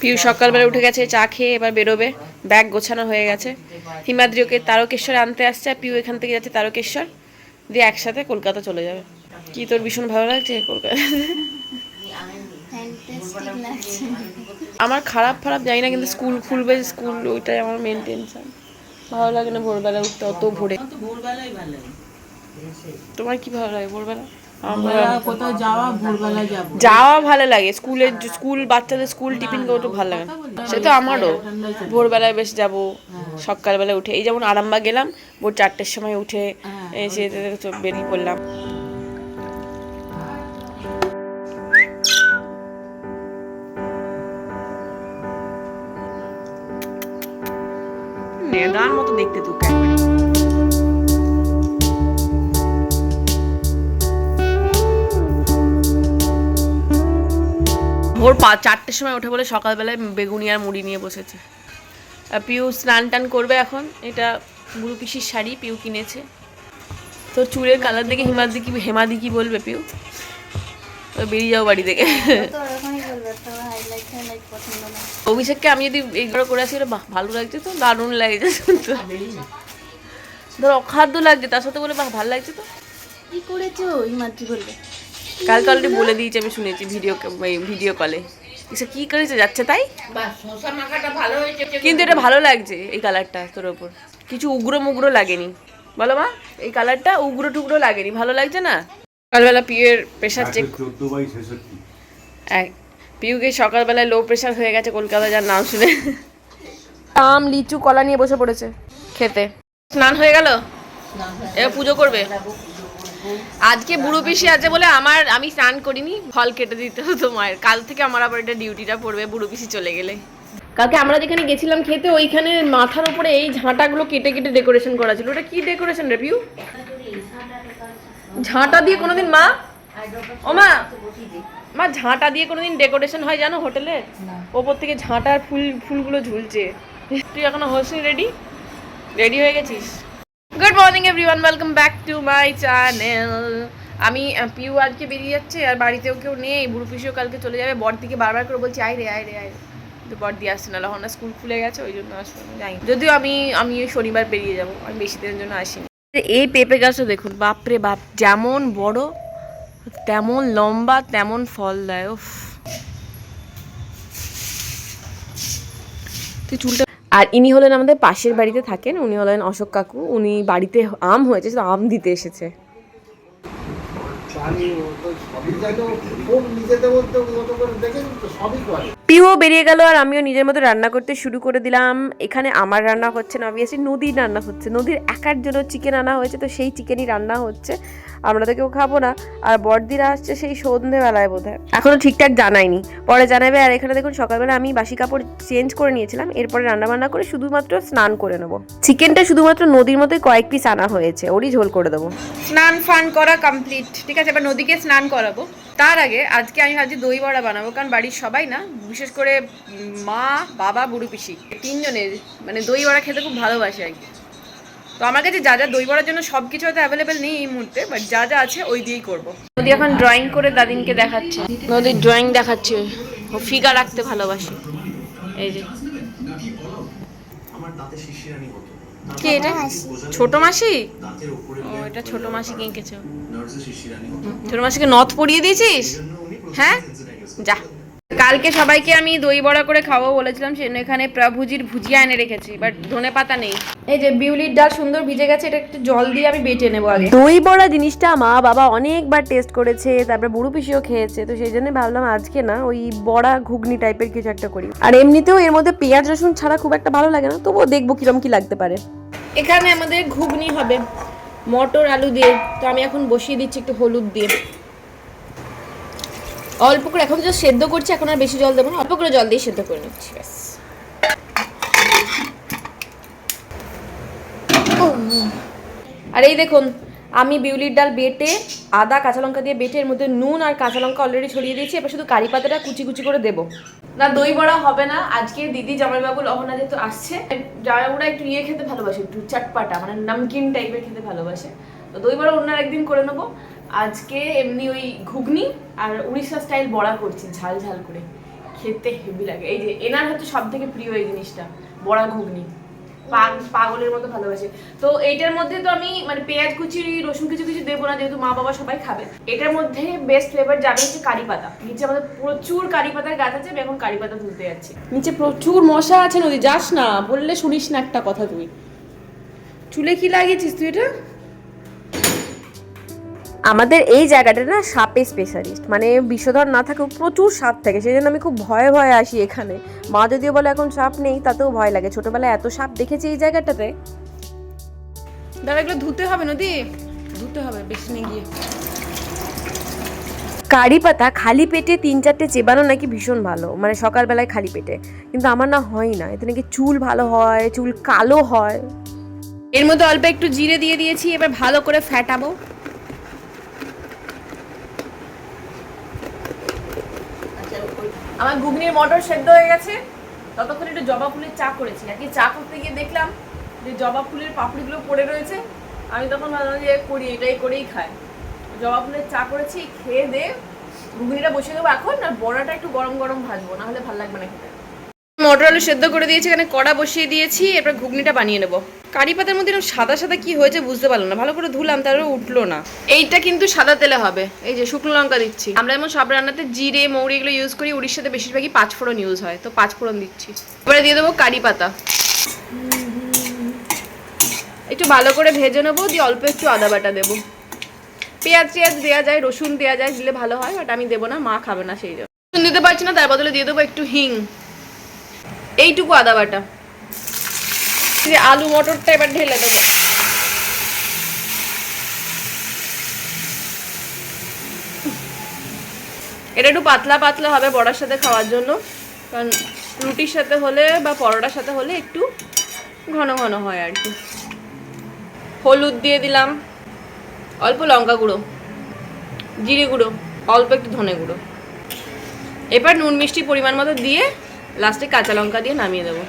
পিউ সকালবেলা উঠে গেছে চা খেয়ে এবার বেরোবে। ব্যাগ গোছানো হয়ে গেছে। হিমাদ্রি ওকে তারকেশ্বর আনতে আসছে আর পিউ এখান থেকে যাচ্ছে তারকেশ্বর। দিয়ে একসাথে কলকাতা চলে যাবে। কি তোর ভীষণ ভালো লাগছে কলকাতা? আমার খারাপ খারাপ জানি না কিন্তু স্কুল খুলবে স্কুল ওইটাই আমার মেন টেনশন ভালো লাগে না ভোরবেলা উঠতে অত ভোরে। ভোরবেলায় ভালো লাগে। তোমার কি ভালো লাগে ভোরবেলা? যাওয়া যাওয়া ভালো লাগে। স্কুলের স্কুল বাচ্চাদের স্কুল টিফিন করে একটু ভালো লাগে। সে তো আমারও। ভোরবেলায় বেশ যাব সকালবেলা উঠে। এই যেমন আরামবাগ গেলাম ভোর চারটের সময় উঠে এসে বেরিয়ে পড়লাম। নেদার মতো দেখতে তুই ভোর পা চারটের সময় উঠে বলে সকালবেলায় বেগুনি আর মুড়ি নিয়ে বসেছে। পিউ স্নান টান করবে এখন। এটা বুড়ো পিসির শাড়ি পিউ কিনেছে। তো চুলের কালার দেখে হিমাদি কি হেমাদি কি বলবে পিউ। তো বেরিয়ে যাও বাড়ি থেকে। তো তো অভিষেককে আমি যদি এইগুলো করে আসি বাহ, ভালো লাগছে তো দারুণ লাগছে শুনতে। ধর অখাদ্য লাগছে তার সাথে বলে বাহ ভালো লাগছে তো। কি করেছ? হিমাদ্রি বলবে। কালকে অলরেডি বলে দিয়েছি আমি শুনেছি ভিডিও ভিডিও কলে এসব কি করেছে যাচ্ছে তাই? কিন্তু এটা ভালো লাগছে এই কালারটা তোর ওপর। কিছু উগ্র মুগ্র লাগেনি। বলো মা এই কালারটা উগ্র টুকরো লাগেনি ভালো লাগছে না? সকালবেলা পিউয়ের প্রেশার চেক পিউকে সকালবেলায় লো প্রেশার হয়ে গেছে কলকাতা যার নাম শুনে। আম লিচু কলা নিয়ে বসে পড়েছে খেতে। স্নান হয়ে গেল? এবার পুজো করবে? আজকে বুড়ো পিসি আছে বলে আমার, আমি স্নান করিনি, ফল কেটে দিতে হতো মায়ের। কাল থেকে আমার আবার এটা ডিউটিটা পড়বে, বুড়ো পিসি চলে গেলে। কালকে আমরা যেখানে গেছিলাম খেতে, ওইখানে মাথার উপরে এই ঝাঁটাগুলো কেটে কেটে ডেকোরেশন করা ছিল। ওটা কি ডেকোরেশন রে পিউ? ঝাঁটা দিয়ে কোনোদিন মা? ও মা মা, ঝাঁটা দিয়ে কোনোদিন ডেকোরেশন হয় জানো হোটেলে? ওপর থেকে ঝাঁটার ফুল, ফুলগুলো ঝুলছে। তুই এখনও হসনি রেডি রেডি হয়ে গেছিস? Good morning everyone welcome back to my channel আমি পিউ আজকে বেরিয়ে যাচ্ছে আর বাড়িতেও কেউ নেই। বুড়ো পিসিও কালকে চলে যাবে। বড়দিকে বারবার করে বলছি, আয় রে আয় রে আয় রে। কিন্তু বড়দি আসছে না। লহনা স্কুল খুলে গেছে, ওই জন্য আসবে না। যাই যদিও আমি আমি শনিবার বেরিয়ে যাব। আমি বেশি দিনের জন্য আসিনি। এই পেঁপে গাছও দেখুন। বাপরে বাপ, যেমন বড়, তেমন লম্বা, তেমন ফল দেয় উফ। তুই চুলটা আর ইনি হলেন আমাদের পাশের বাড়িতে থাকেন, উনি হলেন অশোক কাকু, উনি বাড়িতে আম হয়েছে তো আম দিতে এসেছে। পিও বেরিয়ে গেল আর আমিও নিজের মতো রান্না করতে শুরু করে দিলাম। এখানে আমার রান্না হচ্ছে না অবভিয়াসলি নদীর রান্না হচ্ছে। নদীর একার জন্য চিকেন আনা হয়েছে, তো সেই চিকেনই রান্না হচ্ছে। আমরা তো কেউ খাব না। আর বড়দিরা আসছে সেই সন্ধেবেলায় বোধ হয় এখনও ঠিকঠাক জানায়নি। পরে জানাবে, আর এখানে দেখুন সকালবেলা আমি বাসি কাপড় চেঞ্জ করে নিয়েছিলাম। এরপরে রান্না বান্না করে শুধুমাত্র স্নান করে নেব। চিকেনটা শুধুমাত্র নদীর মতোই কয়েক পিস আনা হয়েছে। ওরই ঝোল করে দেবো। স্নান ফান করা কমপ্লিট ঠিক আছে, এবার নদীকে স্নান করাবো। তার আগে আজকে আমি ভাবছি দই বড়া বানাবো, কারণ বাড়ির সবাই না, বিশেষ করে মা, বাবা, বুড়ো পিসি, তিনজনের মানে দই বড়া খেতে খুব ভালোবাসে আর কি। তো আমার কাছে যা যা দই বড়ার জন্য সব কিছু হয়তো অ্যাভেলেবেল নেই এই মুহূর্তে বাট যা যা আছে ওই দিয়েই করব। নদী এখন ড্রয়িং করে দাদিনকে দেখাচ্ছে। নদীর ড্রয়িং দেখাচ্ছে। ও ফিগার রাখতে ভালোবাসে। এই যে। কি এটা? ছোট মাসি? ও এটা ছোট মাসি কিনকেছে ছোট মাসিকে নথ পরিয়ে দিয়েছিস? হ্যাঁ? যা। কালকে সবাইকে আমি দই বড়া করে খাওয়াবো বলেছিলাম সেজন্য এখানে প্রভুজির ভুজিয়া এনে রেখেছি বাট ধনে পাতা নেই। এই যে বিউলির ডাল সুন্দর ভিজে গেছে এটা একটু জল দিয়ে আমি বেটে নেব আগে। দই বড়া জিনিসটা মা বাবা অনেকবার টেস্ট করেছে তারপরে বুড়ো পিসিও খেয়েছে তো সেই জন্য ভাবলাম আজকে না ওই বড়া ঘুগনি টাইপের কিছু একটা করি। আর এমনিতেও এর মধ্যে পেঁয়াজ রসুন ছাড়া খুব একটা ভালো লাগে না তবুও দেখব কিরম কি লাগতে পারে। এখানে আমাদের ঘুগনি হবে মটর আলু দিয়ে তো আমি এখন বসিয়ে দিচ্ছি একটু হলুদ দিয়ে। অল্প করে, এখন যে সেদ্ধ করছি, এখন আর বেশি জল দেবো না, অল্প করে জল দিয়ে সেদ্ধ করে নিচ্ছি, ব্যাস। আর এই দেখুন, আমি বিউলির ডাল বেটে, আদা, কাঁচা লঙ্কা দিয়ে বেটে, এর মধ্যে নুন আর কাঁচা লঙ্কা অলরেডি ছড়িয়ে দিয়েছি, এবার শুধু কারি পাতাটা কুচি কুচি করে দেবো। না, দই বড়া হবে না, আজকে দিদি জামাইবাবু লহনা যেহেতু আসছে, জামাইবাবুরা একটু ইয়ে খেতে ভালোবাসে, একটু চটপাটা মানে নামকিন টাইপের খেতে ভালোবাসে। তো দই বড়া অন্য একদিন করে নেব আজকে এমনি ওই ঘুগনি আর উড়িষ্যা স্টাইল বড়া করছি ঝাল ঝাল করে। খেতে হেভি লাগে। এই যে এনার হচ্ছে সব থেকে প্রিয় এই জিনিসটা বড়া ঘুগনি। পাগ- পাগলের মতো ভালোবাসে। তো এইটার মধ্যে তো আমি মানে পেঁয়াজ কুচি রসুন কিছু কিছু দেবো না যেহেতু মা বাবা সবাই খাবে। এটার মধ্যে বেস্ট ফ্লেভার যাবে হচ্ছে কারি পাতা। নিচে আমাদের প্রচুর কারি পাতার গাছ আছে আমি এখন কারি পাতা তুলতে যাচ্ছি। নিচে প্রচুর মশা আছে নদী যাস না বললে শুনিস না একটা কথা তুই। চুলে কি লাগিয়েছিস তুই এটা? আমাদের এই জায়গাটা না সাপে স্পেশালিস্ট মানে বিষধর না থাকেও প্রচুর সাপ থাকে সেই জন্য আমি খুব ভয়ে ভয়ে আসি এখানে। মা যদিও বলে এখন সাপ নেই তাতেও ভয় লাগে। ছোটবেলায় এত সাপ দেখেছি এই জায়গাটাতে। দাদা এগুলো ধুতে হবে নদী? ধুতে হবে বেশি নিয়ে গিয়ে। কারি পাতা খালি পেটে তিন চারটে চেবানো নাকি ভীষণ ভালো মানে সকালবেলায় খালি পেটে। কিন্তু আমার না হয় না এতে নাকি চুল ভালো হয় চুল কালো হয়। এর মধ্যে অল্প একটু জিরে দিয়ে দিয়েছি এবার ভালো করে ফ্যাটাবো আচ্ছা ওই আমার ঘুগনির মটর সেদ্ধ হয়ে গেছে। ততক্ষণ একটু জবা ফুলের চা করেছি। আর কি চা করতে গিয়ে দেখলাম যে জবা ফুলের পাপড়িগুলো পড়ে রয়েছে। আমি তখন ভাবলাম যে করি, এটাই করেই খাই। জবা ফুলের চা করেছি, খেয়ে দে, ঘুগনিটা বসিয়ে দেবো এখন, আর বড়াটা একটু গরম গরম ভাজবো না হলে ভালো লাগবে না খেতে। মটর আলু সেদ্ধ করে দিয়েছি, এখানে কড়া বসিয়ে দিয়েছি, এরপর ঘুগনিটা বানিয়ে নেব। কারি পাতার মধ্যে এরকম সাদা সাদা কি হয়েছে বুঝতে পারলাম না, ভালো করে ধুলাম, তারপরে উঠল না। এইটা কিন্তু সাদা তেলে হবে, এই যে শুকনো লঙ্কা দিচ্ছি। আমরা যেমন সব রান্নাতে জিরে, মৌরি এগুলো ইউজ করি, উড়িষ্যাতে বেশিরভাগই পাঁচফোড়ন ইউজ হয়, তো পাঁচফোড়ন দিচ্ছি। এবারে দিয়ে দেবো কারি পাতা। একটু ভালো করে ভেজে নেব, দিয়ে অল্প একটু আদা বাটা দেবো। পেঁয়াজ টেয়াজ দেওয়া যায়, রসুন দেওয়া যায়, দিলে ভালো হয়, বাট আমি দেবো না, মা খাবে না সেই জন্য। দিতে পারছি না, তার বদলে দিয়ে দেবো একটু হিং। এইটুকু আদা বাটা। আলু মটরটা এবার ঢেলে দেবো। এটা একটু পাতলা পাতলা হবে বড়ার সাথে খাওয়ার জন্য। কারণ রুটির সাথে হলে বা পরোটার সাথে হলে একটু ঘন ঘন হয় আর কি। হলুদ দিয়ে দিলাম। অল্প লঙ্কা গুঁড়ো। জিরে গুঁড়ো। অল্প একটু ধনে গুঁড়ো। এবার নুন মিষ্টি পরিমাণ মতো দিয়ে লাস্টে কাঁচা লঙ্কা দিয়ে নামিয়ে দেবো।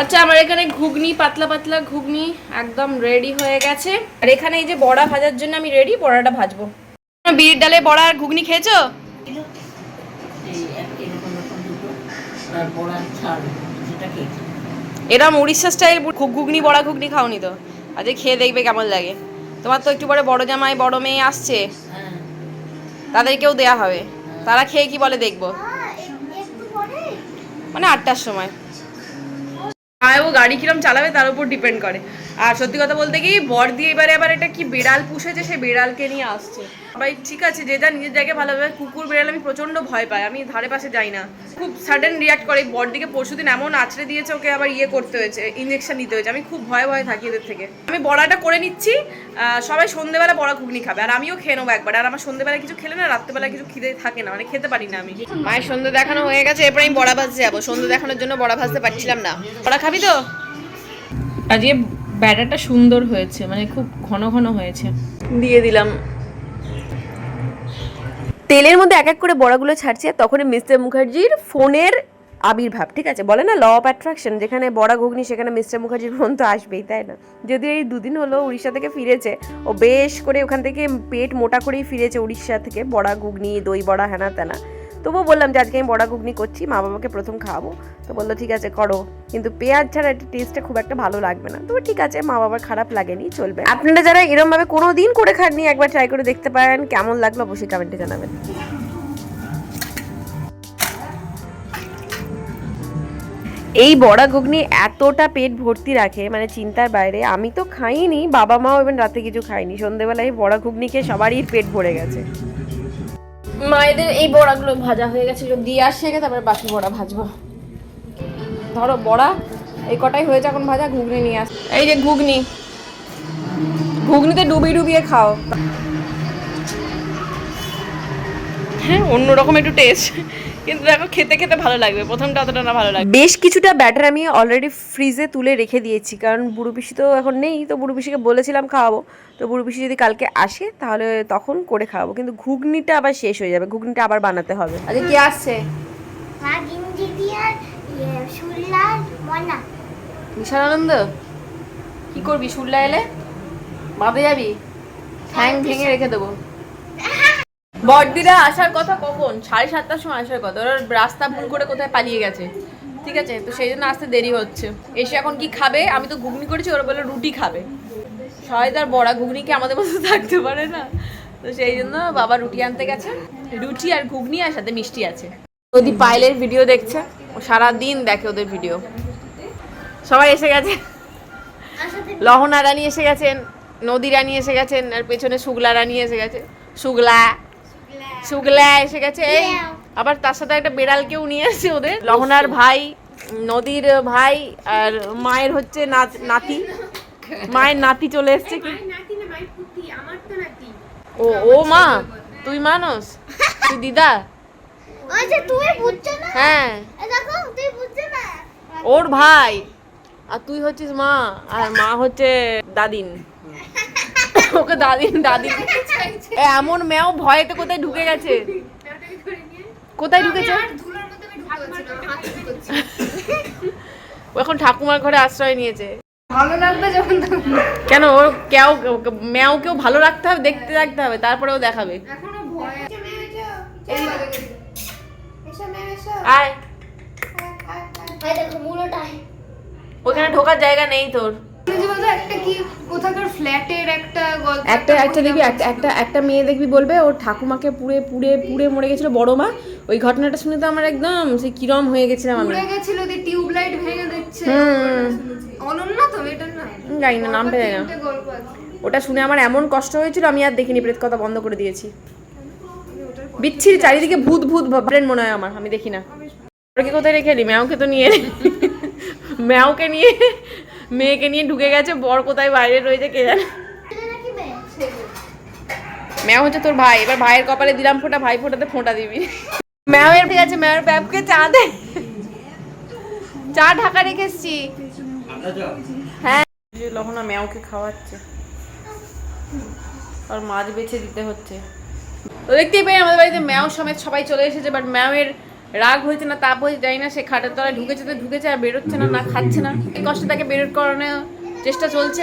আচ্ছা আমার এখানে ঘুগনি, পাতলা পাতলা ঘুগনি একদম রেডি হয়ে গেছে। আর এখানে এই যে বড়া ভাজার জন্য আমি রেডি বড়াটা ভাজবো। বিড়ির ডালে বড়া আর ঘুগনি খেয়েছো? এরম উড়িষ্যা স্টাইল ঘুগনি, বড়া ঘুগনি খাওনি তো? আজকে খেয়ে দেখবে কেমন লাগে। তোমার তো একটু পরে বড় জামাই, বড় মেয়ে আসছে। তাদেরকেও দেয়া হবে। তারা খেয়ে কি বলে দেখব? মানে আটটার সময়। আয়ও গাড়ি কিরম চালাবে তার উপর ডিপেন্ড করে। আর সত্যি কথা বলতে কি, বর দিয়ে এবারে আবার এটা কি বিড়াল পুষেছে সে বিড়ালকে নিয়ে আসছে। সবাই ঠিক আছে, যে যা নিজের জায়গায় ভালোভাবে কুকুর, বিড়াল আমি প্রচণ্ড ভয় পাই, আমি ধারে পাশে যাই না। খুব সাডেন রিয়াক্ট করে বর দিকে পরশুদিন এমন আছড়ে দিয়েছে, ওকে আবার ইয়ে করতে হয়েছে ইঞ্জেকশন নিতে হয়েছে। আমি খুব ভয়ে ভয়ে থাকি এদের থেকে। আমি বড়াটা করে নিচ্ছি সবাই সন্ধ্যেবেলা বড়া ঘুগনি খাবে, আর আমিও খেয়ে নেব একবার। আর আমার সন্ধ্যেবেলা কিছু খেলে না রাত্রেবেলা কিছু খিদে থাকে না মানে খেতে পারি না আমি। মায়ের সন্ধে দেখানো হয়ে গেছে, এরপর আমি বড়া ভাজতে যাব। সন্ধ্যে দেখানোর জন্য বড়া ভাজতে পারছিলাম না। বড়া খাবি তো? আজকে ব্যাটারটা সুন্দর হয়েছে মানে খুব ঘন ঘন হয়েছে। দিয়ে দিলাম। তেলের মধ্যে এক এক করে বড়াগুলো ছাড়ছে তখনই মিস্টার মুখার্জির ফোনের আবির্ভাব, ঠিক আছে? বলে না ল অফ অ্যাট্রাকশন যেখানে বড়া ঘুগনি, সেখানে মিস্টার মুখার্জির ফোন তো আসবেই, তাই না? যদিও এই দুদিন হলো উড়িষ্যা থেকে ফিরেছে, ও বেশ করে ওখান থেকে পেট মোটা করেই ফিরেছে উড়িষ্যা থেকে, বড়া ঘুগনি, দই বড়া হ্যানা ত্যানা তবুও বললাম যে, আজকে আমি বড়া ঘুগনি করছি, মা বাবাকে প্রথম খাওয়াবো। তো বলল, ঠিক আছে, করো। কিন্তু পেঁয়াজ ছাড়া এটা টেস্টটা খুব একটা ভালো লাগবে না। তবে ঠিক আছে, মা বাবার খারাপ লাগেনি, চলবে। আপনারা যারা এরম ভাবে কোনো দিন করে খাননি, একবার ট্রাই করে দেখতে পারেন, কেমন লাগল অবশ্যই কমেন্টে জানাবেন। এই বড়া ঘুগনি এতটা পেট ভর্তি রাখে মানে চিন্তার বাইরে। আমি তো খাইনি বাবা মাও এবার রাতে কিছু খাইনি। সন্ধেবেলায় বড়া ঘুগনি খেয়ে সবারই পেট ভরে গেছে। মায়েদের এই বড়াগুলো ভাজা হয়ে গেছিল, দিয়ে আসে গে তারপরে বাকি বড়া ভাজবো। ধরো বড়া, এই কটাই হয়েছে এখন ভাজা, ঘুগনি নিয়ে আস এই যে ঘুগনি। ঘুগনিতে ডুবিয়ে ডুবিয়ে খাও। হ্যাঁ অন্যরকম একটু টেস্ট কিন্তু দেখো খেতে খেতে ভালো লাগবে প্রথমটা অতটা না ভালো লাগবে। বেশ কিছুটা ব্যাটার আমি অলরেডি ফ্রিজে তুলে রেখে দিয়েছি কারণ বুড়ো পিসি তো এখন নেই তো বুড়ো পিসিকে বলেছিলাম খাওয়াবো। তো বুড়ো পিসি যদি কালকে আসে তাহলে তখন করে খাওয়াবো কিন্তু ঘুগনিটা আবার শেষ হয়ে যাবে ঘুগনিটা আবার বানাতে হবে। আজকে কি আসছে? মা গিঞ্জি দিয়ে শুনলার মনা। বিশাল আনন্দ? কি করবি শুনলা এলে? বাদে যাবি? ঠ্যাং ভেঙে রেখে দেবো। বড়দিরা আসার কথা কখন? সাড়ে সাতটার সময় আসার কথা। ওরা রাস্তা ভুল করে কোথায় পালিয়ে গেছে। ঠিক আছে? তো সেই জন্য আসতে দেরি হচ্ছে। এসে এখন কি খাবে? আমি তো ঘুগনি করেছি, ওরা বলে রুটি খাবে। সবাই তার বড়া ঘুগনি কি আমাদের মতো থাকতে পারে না? তো সেই জন্য বাবা রুটি আনতে গেছে। রুটি আর ঘুগনি আর সাথে মিষ্টি আছে। যদি পাইলের ভিডিও দেখছে, ও সারা দিন দেখে ওদের ভিডিও। সবাই এসে গেছে। লহনা রানী এসে গেছেন, নদী রানী এসে গেছেন, আর পেছনে শুগলা রানী এসে গেছে। শুগলা। শুগলা এসে গেছে এই আবার তার সাথে একটা বেড়ালকেও নিয়ে এসেছে ওদের। লহনার ভাই নদীর ভাই আর মায়ের হচ্ছে নাত- নাতি। মায়ের নাতি চলে এসছে কি? ও ও মা তুই মানুষ? তুই দিদা? হ্যাঁ। এই দেখো তুই বুঝছ না? ওর ভাই। আর তুই হচ্ছিস মা আর মা হচ্ছে দাদিন। ওকে দাদি দাদি। এ, এমন ম্যাও ভয়েতে কোথায় ঢুকে গেছে? কোথায় ঢুকেছে? ও এখন ঠাকুমার ঘরে আশ্রয় নিয়েছে। ভালো লাগবে যখন কেন? ওর কেউ ম্যাও কেউ ভালো রাখতে হবে দেখতে রাখতে হবে তারপরে ও দেখাবে। এখনও আয়। ওখানে ঢোকার জায়গা নেই তোর। একটা কি ফ্ল্যাটের একটা গল্প একটা একটা দেখবি একটা একটা মেয়ে দেখবি বলবে ওর ঠাকুমাকে পুড়ে পুড়ে পুড়ে মরে গেছিল বড় মা। ওই ঘটনাটা শুনে তো আমার একদম সে কিরম হয়ে গেছিলাম আমি পুড়ে গেছিল দিয়ে টিউবলাইট ভেঙে দিচ্ছে। অনন্যা তো এটা না? জানি না নামটা জানি না। ওটা শুনে আমার এমন কষ্ট হয়েছিল আমি আর দেখিনি প্রেত কথা বন্ধ করে দিয়েছি। বিচ্ছিরি চারিদিকে ভূত ভূত ভাবলেন মনে হয় আমার আমি দেখি না। ওকে কোথায় রেখে এলি? ম্যাওকে তো নিয়ে ম্যাওকে নিয়ে মেয়েকে নিয়ে ঢুকে গেছে বর কোথায় বাইরে রয়েছে কে জানে। ছেলে নাকি মেয়ে ম্যাও হচ্ছে তোর ভাই এবার ভাইয়ের কপালে দিলাম ফোঁটা ভাই ফোঁটাতে ফোঁটা দিবি। ম্যাওয়ের ঠিক আছে ম্যাওয়ের ব্যাপকে চা দে। চা ঢাকা রেখে এসছি। হ্যাঁ। যে লহনা ম্যাওকে খাওয়াচ্ছে। আর মাছ বেছে দিতে হচ্ছে। তো দেখতেই পাই আমাদের বাড়িতে ম্যাও সমেত সবাই চলে এসেছে বাট ম্যাওয়ের রাগ হয়েছে না তাপ হয়েছে জানি না সে খাটের তলায় ঢুকেছে তো ঢুকেছে আর বেরোচ্ছে না না খাচ্ছে না। এই কষ্টে তাকে বেরোর করানোর চেষ্টা চলছে।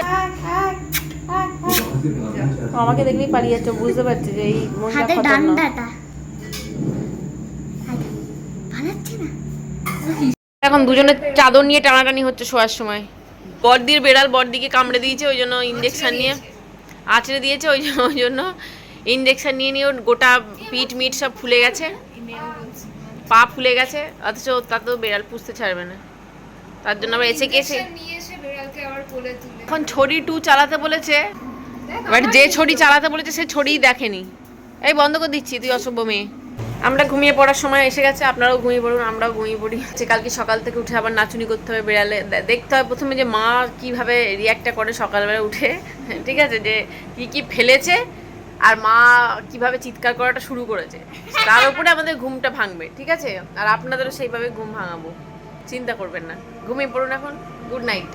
আমাকে দেখলেই পালিয়ে যাচ্ছে বুঝতে পারছি যে এই হাতে ডান্ডাটা না। এখন দুজনে চাদর নিয়ে টানাটানি হচ্ছে শোয়ার সময়। বড়দির বেড়াল বড়দিকে কামড়ে দিয়েছে ওই জন্য ইঞ্জেকশন নিয়ে। আঁচড়ে দিয়েছে ওই জন্য ওই জন্য ইঞ্জেকশন নিয়ে নিয়ে ওর গোটা পিঠ মিট সব ফুলে গেছে। পা ফুলে গেছে অথচ তাতেও বেড়াল পুষতে ছাড়বে না। তার জন্য আবার এসে কোলে এখন ছড়ি টু চালাতে বলেছে। বাট যে ছড়ি চালাতে বলেছে সে ছড়িই দেখেনি। এই বন্ধ করে দিচ্ছি তুই অসভ্য মেয়ে। আমরা ঘুমিয়ে পড়ার সময় এসে গেছে আপনারাও ঘুমিয়ে পড়ুন আমরাও ঘুমিয়ে পড়ি। যে কালকে সকাল থেকে উঠে আবার নাচুনি করতে হবে বেড়ালে। দেখতে হয় প্রথমে যে মা কীভাবে রিয়াক্টটা করে সকালবেলা উঠে। ঠিক আছে যে কি কি ফেলেছে আর মা কীভাবে চিৎকার করাটা শুরু করেছে, তার উপরে আমাদের ঘুমটা ভাঙবে, ঠিক আছে? আর আপনাদেরও সেইভাবে ঘুম ভাঙাবো। চিন্তা করবেন না। ঘুমিয়ে পড়ুন এখন। Good night.